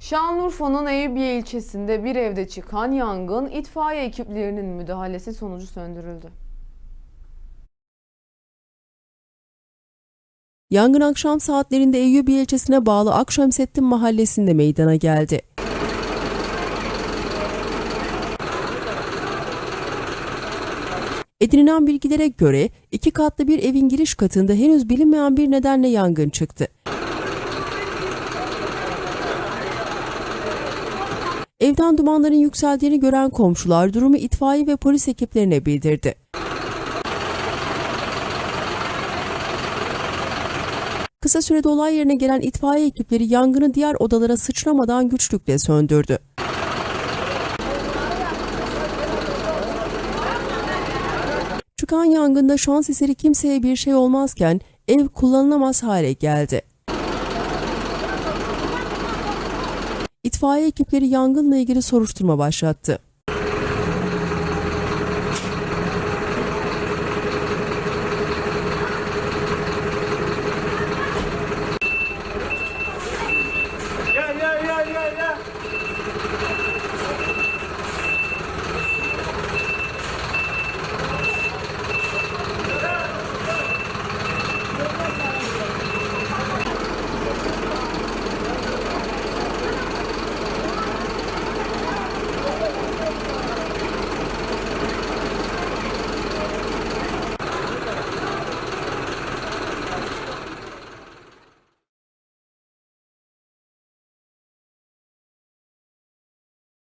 Şanlıurfa'nın Eyüpiye ilçesinde bir evde çıkan yangın itfaiye ekiplerinin müdahalesi sonucu söndürüldü. Yangın akşam saatlerinde Eyyubiye ilçesine bağlı Akşemsettin mahallesinde meydana geldi. Edinilen bilgilere göre iki katlı bir evin giriş katında henüz bilinmeyen bir nedenle yangın çıktı. Evden dumanların yükseldiğini gören komşular durumu itfaiye ve polis ekiplerine bildirdi. Kısa sürede olay yerine gelen itfaiye ekipleri yangını diğer odalara sıçramadan güçlükle söndürdü. Çıkan yangında şans eseri kimseye bir şey olmazken ev kullanılamaz hale geldi. İtfaiye ekipleri yangınla ilgili soruşturma başlattı.